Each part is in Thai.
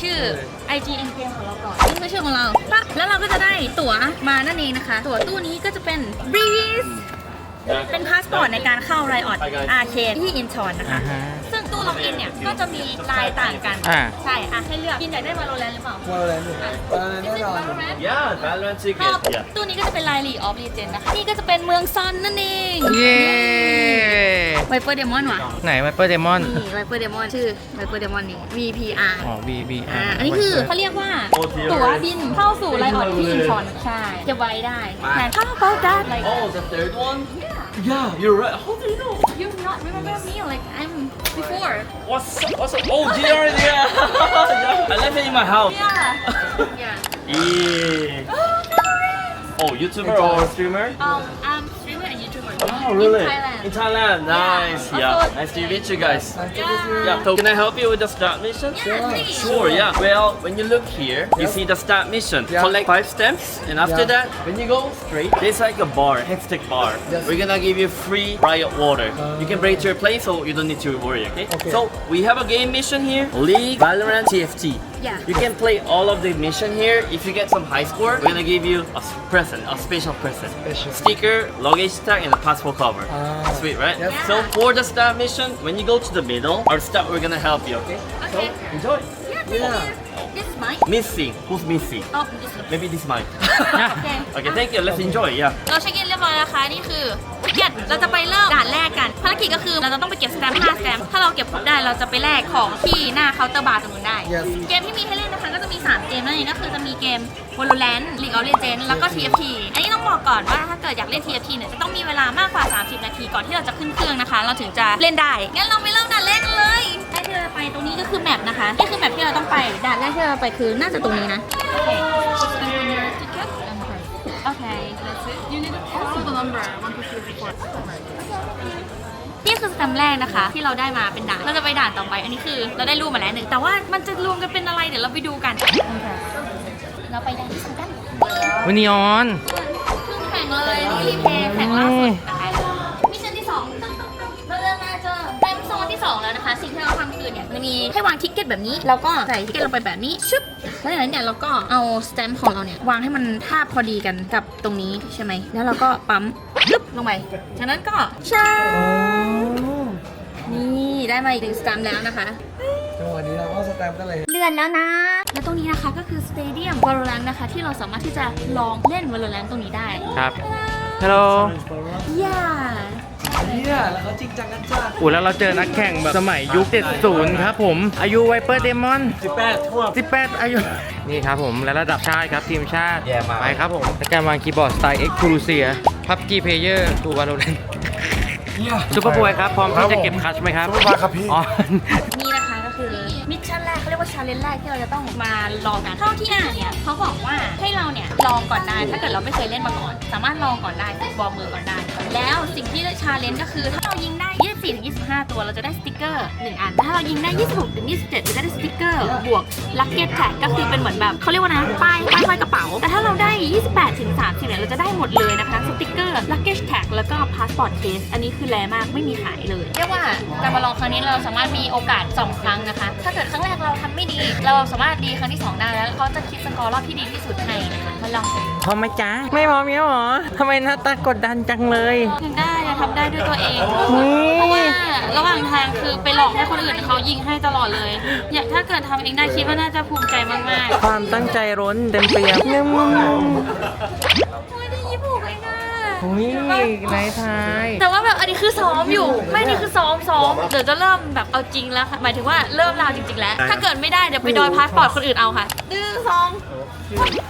ชื่อ IG N Game ของเราก่อนนี่คือชื่อของเราปั๊บแล้วเราก็จะได้ตั๋วมานั่นเองนะคะ ตั๋วตู้นี้ก็จะเป็น Breeze เป็นพาสปอร์ตในการเข้าไรออดอาเคที่อินชอนนะคะอ่าฮะซึ่งตู้ล็อกอินเนี่ยก็จะมีลายต่างกัน อ่า ใช่ อะให้เลือก กินอยากได้วาโลแรนหรือเปล่าวอลเลนวอลเลนแน่นอน Yeah, Valorant ก็ ticket. Yeah. ตู้นี้ก็จะเป็นลายลีออฟลีเจนนะคะ นี่ก็จะเป็นเมืองซอนนั่นเอง เย้ ไวเปอร์เดมอนว่ะ ไหนไวเปอร์เดมอนนี่ไวเปอร์เดมอนชื่อไวเปอร์เดมอนนี่ VPR อ๋อ B B อ่า อันนี้คือเขาเรียกว่า ตั๋วบินเข้าสู่ไลออดที่อินชอนใช่ จะไว้ได้แทนเข้าเป้าได้ like Oh, the third one? Yeah, you're right. How do you know? you not remember me like I'm before What's up? What's up? Oh, GR, yeah. yeah. I left it in my house. yeah yeah Yeah. Oh, YouTuber or streamer? um I'm streamer and YouTuber Oh, really? in Thailand In Thailand. Nice. Yeah. Also- Nice to meet you guys. yeah Yeah. So can I help you with the start mission? Yeah, please. Sure, yeah. Well, when you look here, you see the start mission. Yeah. Collect five stamps, and after Yeah. that, when you go straight, there's like a bar, hectic bar. Yes. We're gonna give you free riot water. Uh. you can bring it to your place, so you don't need to worry, okay? Okay. So we have a game mission here: League, Valorant, TFT. Yeah. You can play all of the mission here. If you get some high score, we're gonna give you a s- present, a special present. Special. Sticker, luggage tag, and a passport cover. Ah. Sweet, right? Yes. So for the start mission, when you go to the middle, our staff we're gonna help you, okay? Okay. So enjoy. Yeah, thank Yeah. you. This is mine. Missy, who's Missy? Oh, this is Maybe this mine. okay. okay, thank you. Let's enjoy. Yeah. เราเช็คอินเรียบร้อยแล้วนะคะนี่คือทิ เก็ตเราจะไปเริ่มด่านแรกกัน ภารกิจก็คือเราจะต้องไปเก็บสแตมป์5สแตมป์ถ้าเราเก็บครบได้เราจะไปแลกของที่หน้าเคาน์เตอร์บาร์ตรงนู้นได้ Yes เกมที่มีให้เล่นนะคะก็จะมี 3 เกมนั่นเองก็คือจะมีเกม Valorant League of Legends แล้วก็ TFT อันนี้ต้องบอกก่อนว่าถ้าเกิดอยากเล่น TFT เนี่ยจะต้องมีเวลามากกว่า 30 นาทีก่อนที่เราจะขึ้นเครื่องนะคะ เราถึงจะเล่นได้ งั้นเราไปเริ่มด่านแรกกันเลยไอ้ที่เราไปตรงนี้ก็คือแมปนะคะนี่คือแมปที่เราต้องไปด่านแรกที่เราไปคือน่าจะตรงนี้นะ โอเคโอเค that's it you need also the number one two three four นี่คือสแตมป์แรกนะคะ ที่เราได้มาเป็นด่านเราจะไปด่านต่อไป อันนี้คือเราได้รูปมาแล้วหนึ่งแต่ว่ามันจะรวมกันเป็นอะไรเดี๋ยวเราไปดูกัน เราไปด่านที่สองกันวินิออนเพิ่งแข่งเลยนี่รีเพย์แข่งล่าสุดนะคะ สิ่งที่เราทำคือเนี่ยมันมีให้วางทิกเก็ตแบบนี้แล้วก็ใส่ทิกเก็ตลงไปแบบนี้ชึบแล้วจากนั้นเนี่ยเราก็เอาสแตมป์ของเราเนี่ยวางให้มันทาบพอดีกันกับตรงนี้ใช่ไหมแล้วเราก็ปั๊มปึ๊บลงไปจากนั้นก็ชานี่ได้มาอีกหนึ่งสแตมป์แล้วนะคะจังหวะนี้เราก็สแตมป์กันเลยเลื่อนแล้วนะ และตรงนี้นะคะก็คือสเตเดียมวอลเลนนะคะ ที่เราสามารถที่จะลองเล่นวอลเลนตรงนี้ได้ครับฮัลโหลย่า เนี่ยแล้วเขาจริงจังกันจ้าอูแล้วเราเจอนักแข่งแบบสมัยยุค 70 ครับผม อายุไวเปอร์เดมอน18ทั่ว18 อายุ นี่ครับผม และระดับชาติครับทีมชาติ แย่มาก ไปครับผมและการวางคีย์บอร์ดสไตล์เอ็กซ์คลูเซียพับกีเพเยอร์ตูวาโลเรนเนี่ย ซูเปอร์บวยครับ พร้อมที่จะเก็บคัชไหมครับซุปเปอร์บอยครับพี่ อ๋อนี่นะคะ ชาเลนจ์แรกที่เราจะต้องมาลองกันเท่าที่อ่านเนี่ยเขาบอกว่าให้เราเนี่ยลองก่อนได้ ถ้าเกิดเราไม่เคยเล่นมาก่อน สามารถลองก่อนได้ฝึกวอร์มมือก่อนได้ แล้วสิ่งที่ชาเลนจ์ก็คือถ้าเรายิงได้ 24ถึง25 ตัวเราจะได้สติกเกอร์หนึ่งอัน ถ้าเรายิงได้ 26ถึง27เราจะได้สติกเกอร์ บวกลักเก็ตแท็กก็คือเป็นเหมือนแบบเขาเรียกว่านะป้ายป้ายห้อยกระเป๋า แต่ถ้าเราได้ 28ถึง30เนี่ยเราจะได้หมดเลยนะคะสติกเกอร์ลักเก็ตแท็กแล้วก็พาสปอร์ตเคสอันนี้คือแรมากไม่มีขายเลยเรียกว่าการมาลองครั้งนี้เราสามารถมีโอกาส 2 ครั้งนะคะ ถ้าเกิดครั้งแรกเราทำไม่ดี เราสามารถดีครั้งที่ 2 ได้แล้วเขาจะคิดสกอร์รอบที่ดีที่สุดให้นะคะมาลองกันพร้อมไหมจ๊ะไม่พร้อมเนี้ยหรอทำไมหน้าตากดดันจังเลยถึงได้จะทำได้ด้วยตัวเองอุ๊ยเพราะว่าระหว่างทางคือไปหลอกให้คนอื่นเขายิงให้ตลอดเลย อยากถ้าเกิดทำเองได้คิดว่าน่าจะภูมิใจมากๆความตั้งใจร้นเต็มเปี่ยมเนื่อมโอ้ยได้ยี่ผูกเองอะอุ้ยไรทายแต่ว่าแบบอันนี้คือซ้อมอยู่ ไม่นี่คือซ้อมซ้อมเดี๋ยวจะเริ่มแบบเอาจริงแล้วค่ะหมายถึงว่าเริ่มราวจริง ๆ แล้ว ถ้าเกิดไม่ได้เดี๋ยวไปดอยพาสปอร์ตคนอื่นเอาค่ะหนึ่งสองยี่สิบ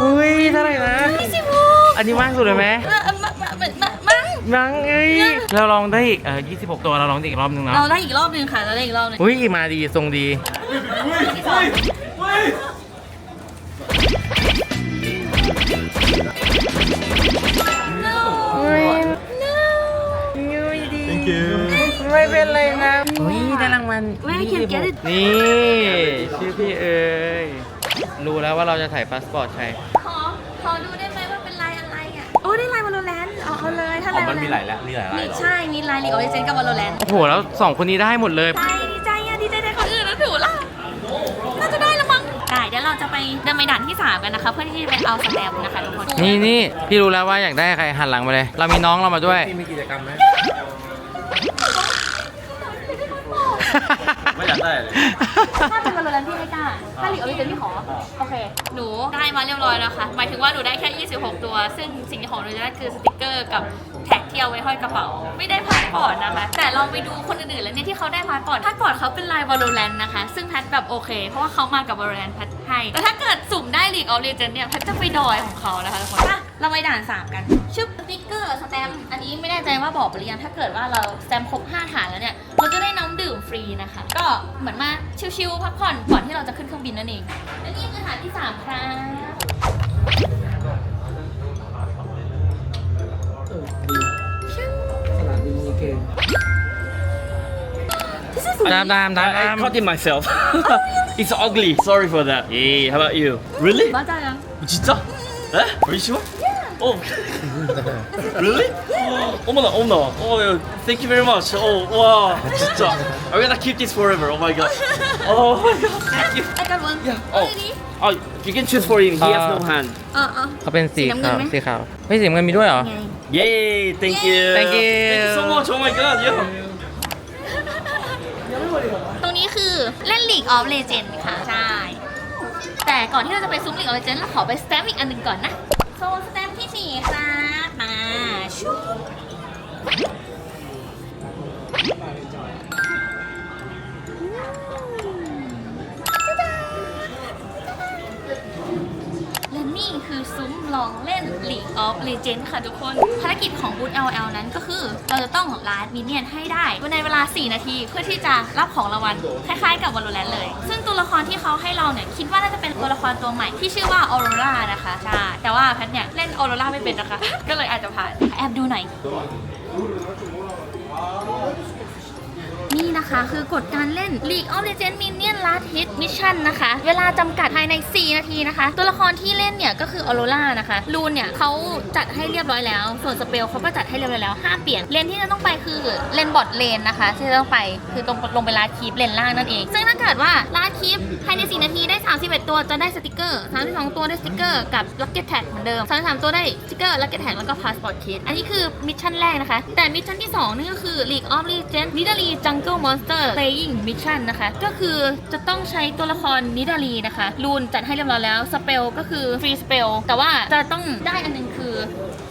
หกอุ้ยเท่าไหร่นะ ยี่สิบหกอันนี้มากสุดเลยไหมเออเออมามามามามั้งยังเอ้ยเราลองได้อีกเออ26 ตัวเราลองได้อีกรอบนึงเนาะเราได้อีกรอบหนึ่งค่ะเราได้อีกรอบหนึ่งอุ้ยมาดีทรงดีอุ้ยอุ้ยดี Thank you ไม่เป็นไรนะอุ้ยได้รางวัลไม่ I can get it นี่ ชื่อพี่เอ๋ย รู้แล้วว่าเราจะถ่ายพาสปอร์ตใครขอขอดูได้ไหมว่าเป็นลายอะไรอะโอ้ได้ลายวอลแลนเอาเอาเลยถ้าอ๋อลาย มันมีหลายแล้วมีหลายลายมีเหรอใช่มีลายลีกออริเจนกับวอลแลนโอ้โหแล้วสองคนนี้ได้หมดเลยใจดีใจอะดีใจแทนคนอื่นแล้วถูกล่ะน่าจะได้แล้วมั้งได้เดี๋ยวเราจะไปเดินไปด่านที่3กันนะคะ เพื่อที่จะไปเอาสแตมป์นะคะทุกคนนี่นี่พี่รู้แล้วว่าอยากได้ใครหันหลังมาเลย เรามีน้องเรามาด้วยมีกิจกรรมไหม ไม่อยากได้เลย ถ้าเป็นวอลแลนพี่ไม่กล้า ถ้าลีกออริเจนพี่ขอ โอเค หนูได้มาเรียบร้อยแล้วค่ะ หมายถึงว่าหนูได้แค่ 26 ตัว ซึ่งสิ่งที่ของหนูจะได้คือสติกเกอร์กับแท็กที่เอาไว้ห้อยกระเป๋า ไม่ได้พาสปอร์ตนะคะ แต่ลองไปดูคนอื่นๆแล้วเนี่ยที่เขาได้พาสปอร์ตพาสปอร์ตเขาเป็นลายวอลแลนนะคะ ซึ่งแพทแบบโอเค เพราะว่าเขามากับวอลแลนแพทให้ แต่ถ้าเกิดสุ่มได้ลีกออริเจนเนี่ยแพทจะไปดอยของเขานะคะทุกคน เราไปด่าน 3 กันชื่อสติกเกอร์สแตมป์อันนี้ไม่แน่ใจว่าบอกไปหรือยังถ้าเกิดว่าเราสแตมป์ครบ5ฐานแล้วเนี่ยเราจะได้น้ำดื่มฟรีนะคะ ก็เหมือนมาชิลๆพักผ่อนก่อนที่เราจะขึ้นเครื่องบินนั่นเองและนี่คือฐานที่3ครับเออดีสนามบินมีเกมตามตามตาม I, I caught it myself. it's ugly. Sorry for that. Yeah. How about you? Really? บ้าจัง진 짜? Eh? Are you sure? Oh. really? 어머나, 어머나. Oh, yeah. thank you very much. Oh, wow. 진짜. I'm gonna keep this forever. Oh my god. Oh my god. Thank you. I got one Yeah. oh. Oh. Oh, you can choose for him. He has no Uh, hand. เออเออ เขาเป็นสี สีน้ำเงิ ขา น ว ไหม สีขาวเฮ้ยสีน้ำเงินมีด้วยเหรอ ไง Yay. Thank you. Thank you. Thank you so much. Oh my god. Yeah. ตรงนี้คือเล่น League of Legends ค่ะ ใช่ แต่ก่อนที่เราจะไปซุ้ม League of Legends เราขอไปสแตมป์อีกอันหนึ่งก่อนนะ โซนสแต ต of Legends ค่ะทุกคน ภารกิจของบูธ LL นั้นก็คือ เราจะต้องล้านมินเนี่ยนให้ได้ในเวลา 4 นาทีเพื่อที่จะรับของรางวัลคล้ายๆกับ Valorant เลย ซึ่งตัวละครที่เขาให้เราเนี่ยคิดว่าน่าจะเป็นตัวละครตัวใหม่ที่ชื่อว่าออโรรานะคะใช่แต่ว่าแพทเนี่ยเล่นออโรราไม่เป็นนะคะ ก็เลยอาจจะผ่านแอบดูหน่อย นะคะ คือกฎการเล่น League of Legends Minion Last Hit Mission นะคะ เวลาจำกัดภายใน 4 นาทีนะคะ ตัวละครที่เล่นเนี่ยก็คือออโรรานะคะลูนเนี่ยเขาจัดให้เรียบร้อยแล้ว ส่วนสเปลเขาก็จัดให้เรียบร้อยแล้วห้ามเปลี่ยนเลนที่จะต้องไปคือเลนบอทเลนนะคะที่จะต้องไปคือตรงลงไปลาคีปเลนล่างนั่นเอง ซึ่งถ้าเกิดว่าลาคีปภายใน 4 นาทีได้ 31 ตัวจะได้สติกเกอร์32ตัวได้สติกเกอร์กับล็อกเก็ตแท็กเหมือนเดิม33ตัวได้สติกเกอร์ล็อกเก็ตแท็กแล้วก็พาสปอร์ตเคสอันนี้คือมิชชั่นแรกนะคะแต่มิชชั่นที่สองนี่ก็คือ League of Legends นิดาลี Jungle Monster Playing Mission นะคะ ก็คือจะต้องใช้ตัวละครนิดาลีนะคะ รูนจัดให้เรียบร้อยแล้วสเปลก็คือฟรีสเปลแต่ว่าจะต้องได้อันหนึงคือ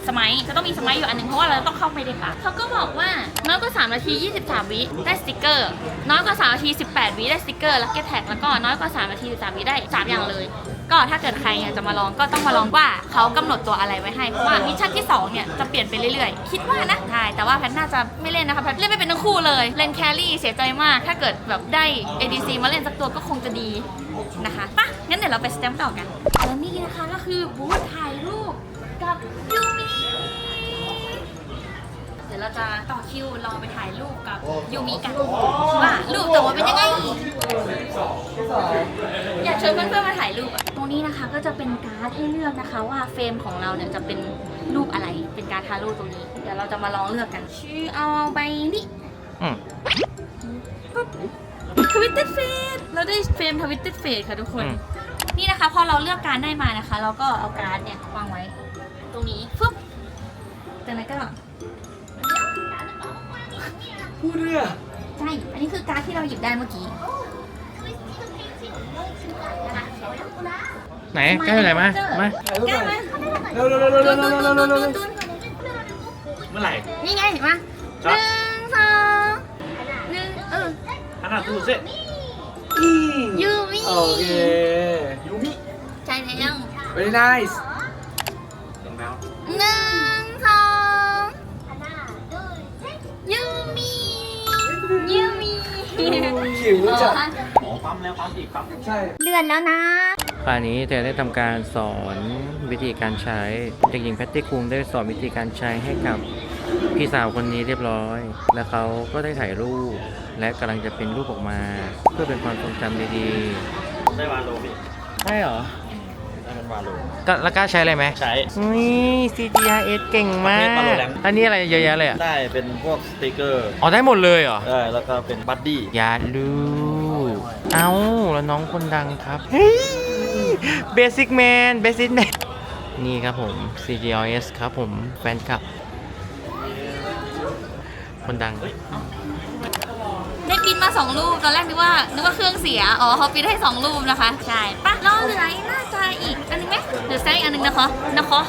สมัยจะต้องมีสมัยอยู่อันหนึงเพราะว่าเราต้องเข้าไปในป่าเขาก็บอกว่าน้อยกว่า3นาที 23 วิได้สติกเกอร์ น้อยกว่า3นาที 18 วิได้สติกเกอร์แล้วก็แท็กแล้วก็น้อยกว่า3นาที13วิได้ 3 อย่างเลย ก็ถ้าเกิดใครอยากจะมาลองก็ต้องมาลองว่าเขากำหนดตัวอะไรไว้ให้เพราะว่ามิชชั่นที่2เนี่ยจะเปลี่ยนไปเรื่อยๆ คิดว่านะใช่แต่ว่าแพทน่าจะไม่เล่นนะคะแพทเล่นไม่เป็นทั้งคู่เลยเล่นแครี่เสียใจมาก ถ้าเกิดแบบได้ ADC มาเล่นสักตัวก็คงจะดีนะคะปะงั้นเดี๋ยวเราไปสแตมป์ต่อกันและนี่นะคะก็คือบูธถ่ายรูปกับยูมิ ดี๋ยวเราจะต่อคิวรอไปถ่ายรูปกับยูมิกันว่ารูปแต่ว่าเป็นยังไงอยากชวนเพื่อนๆมาถ่ายรูปอะตรงนี้นะคะก็จะเป็นการ์ดให้เลือกนะคะ ว่าเฟรมของเราเนี่ยจะเป็นรูปอะไรเป็นการ์ดทารูปตรงนี้ เดี๋ยวเราจะมาลองเลือกกันชื่อเอาใบนี้อืมทวิตเตอร์เฟสเราได้เฟรมทวิตเตอร์เฟสค่ะทุกคน อืม นี่นะคะพอเราเลือกการดได้มานะคะ เราก็เอาการ์ดเนี่ยวางไว้ ตรงนี้ฟึบจากนั้นก็ พูดด้วอใช่ อันนี้คือการที่เราหยิบได้เมื่อกี้ ไหนใกล้ไหนมามาแก้ไหมเร็วเร็วเร็วเร็วเร็วเร็วเร็วเมื่อไหร่นี่ไงเห็นปะหนึ่งสองหนึ่งเออขนาดตู้เสร็จยูมิโอเคยูมิใช่แล้ว very nice ลงแล้วหนึ่ง ขิวจัดปั๊มแล้วปั๊มอีกปั๊มเดือนแล้วนะคราวนี้เธอได้ทำการสอนวิธีการใช้เด็กหญิงแพตตี้คุงได้สอนวิธีการใช้ให้กับพี่สาวคนนี้เรียบร้อย แล้วเขาก็ได้ถ่ายรูป และกำลังจะเป็นรูปออกมา เพื่อเป็นความทรงจำดีๆได้วาโลพี่ใช่เหรอ วาโลก็แล้วกล้าใช้อะไรไหมใช้อุ้ย CGRS เก่งมาประเภทก Valorant อันนี้อะไรเยอะแยะเลยอะได้เป็นพวกสติกเกอร์อ๋อได้หมดเลยเหรอ ได้แล้วก็เป็นบัดดี้อยาลูเอ้า แล้วน้องคนดังครับ เฮ้ย Basic Man Basic Man นี่ครับผม CGRS ครับผม แฟนคลับ คนดัง ได้ปริ้นมาสองรูปตอนแรกนึกว่านึกว่าเครื่องเสียอ๋อเขาปริ้นให้สองรูปนะคะใช่ปะรอเหลืออีกน่าจะอีกอันนึงไหมหรือแซงอีกอันนึงนะคะนะคะ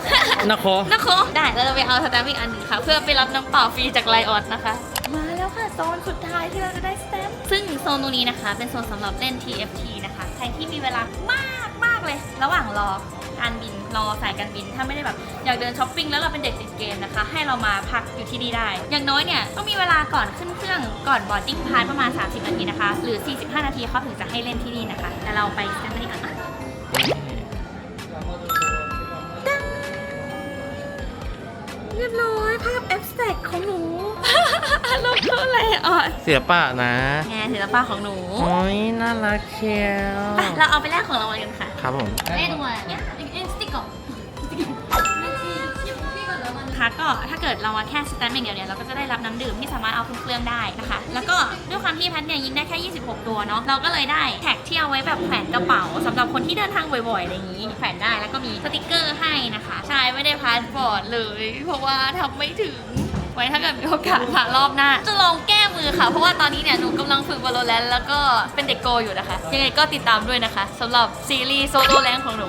นะคอนะคะได้เราจะไปเอาสแตมป์อีกอันหนึงค่ะ เพื่อไปรับน้ำเปล่าฟรีจากไลออดนะคะมาแล้วค่ะโซนสุดท้ายที่เราจะได้สแตมป์ซึ่งโซนตรงนี้นะคะ เป็นโซนสำหรับเล่น TFT นะคะ ใครที่มีเวลามากมากๆเลย ระหว่างรอ การบินรอสายการบิน ถ้าไม่ได้แบบอยากเดินช้อปปิ้งแล้วเราเป็นเด็กติดเกมนะคะ ให้เรามาพักอยู่ที่นี่ได้ อย่างน้อยเนี่ยต้องมีเวลาก่อนขึ้นเครื่องก่อนบอร์ดดิ้งพาสประมาณ 30 นาทีนะคะ หรือ 45 นาทีเขาถึงจะให้เล่นที่นี่นะคะ แต่เราไปสแตมป์กันดีกว่าอะเรียบร้อยภาพแอ s สแต็กของหนูลงเท่าไหร่อะเสียป่ะนะงานศิลปะของหนู โอ้ยน่ารักเชียวไปเราเอาไปแลกของรางวัลกันค่ะ ครับผมเอ้ดูอะเนี่ย คะ ก็ถ้าเกิดเรามาแค่สแตมป์อย่างเดียวเนี่ยเราก็จะได้รับน้ำดื่มที่สามารถเอาขึ้นเครื่องได้นะคะ แล้วก็ด้วยความที่แพทเนี่ยยิงได้แค่ 26 ตัวเนาะเราก็เลยได้แท็กที่เอาไว้แบบแขวนกระเป๋าสำหรับคนที่เดินทางบ่อยๆอะไรอย่างนี้แขวนได้แล้วก็มีสติกเกอร์ให้นะคะใช่ไม่ได้พาสปอร์ตเลย เพราะว่าทำไม่ถึงไว้ถ้าเกิดมีโอกาสค่ะรอบหน้า จะลองแก้มือค่ะ เพราะว่าตอนนี้เนี่ย หนูกำลังฝึก Valorant แล้วก็เป็นเด็กโกอยู่นะคะ ยังไงก็ติดตามด้วยนะคะสำหรับซีรีส์โซโลแรงของหนู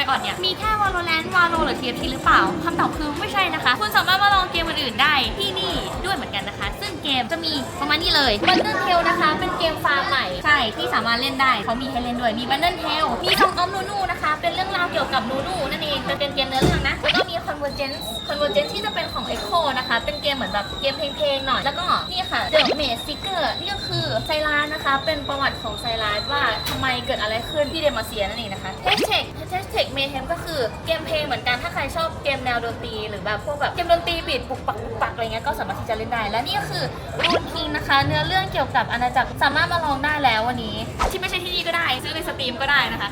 ไรออนเนี่ย มีแค่ Valorant Valo หรือ TFT หรือเปล่าคำตอบคือไม่ใช่นะคะ คุณสามารถมาลองเกมอื่นๆได้ที่นี่ด้วยเหมือนกันนะคะ ซึ่งเกมจะมีประมาณนี้เลย Bundle Tale นะคะ เป็นเกมฟาร์มใหม่ ใช่ ที่สามารถเล่นได้เขามีให้เล่นด้วย มี Bundle Tale มี Song of Nunu นะคะ เป็นเรื่องราวเกี่ยวกับนูนูนั่นเอง จะเป็นเกมเนื้อเรื่องนะ แล้วก็มี Convergence Convergence ที่จะเป็นของ Echo นะคะ เป็นเกมเหมือนแบบเกมเพลงๆหน่อย แล้วก็นี่ค่ะ The Maze Seeker นี่ก็คือไซรัสนะคะ เป็นประวัติของไซรัสว่าทำไมเกิดอะไรขึ้นที่เดมาเซียนั่นเองนะคะ Hashtag Hashtag Mayhem ก็คือเกมเพลงเหมือนกัน ถ้าใครชอบเกมแนวดนตรีหรือแบบพวกแบบเกมดนตรีบีดปุกปักปุกปักอะไรเงี้ย ก็สามารถที่จะเล่นได้ และนี่ก็คือ Rune King นะคะ เนื้อเรื่องเกี่ยวกับอาณาจักรสามารถมาลองได้แล้ววันนี้ ที่ไม่ใช่ที่นี่ก็ได้ ซื้อในสตรีมก็ได้นะคะ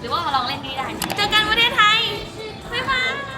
หรือว่ามาลองเล่นที่นี่ได้ เจอกันประเทศไทย บ๊ายบาย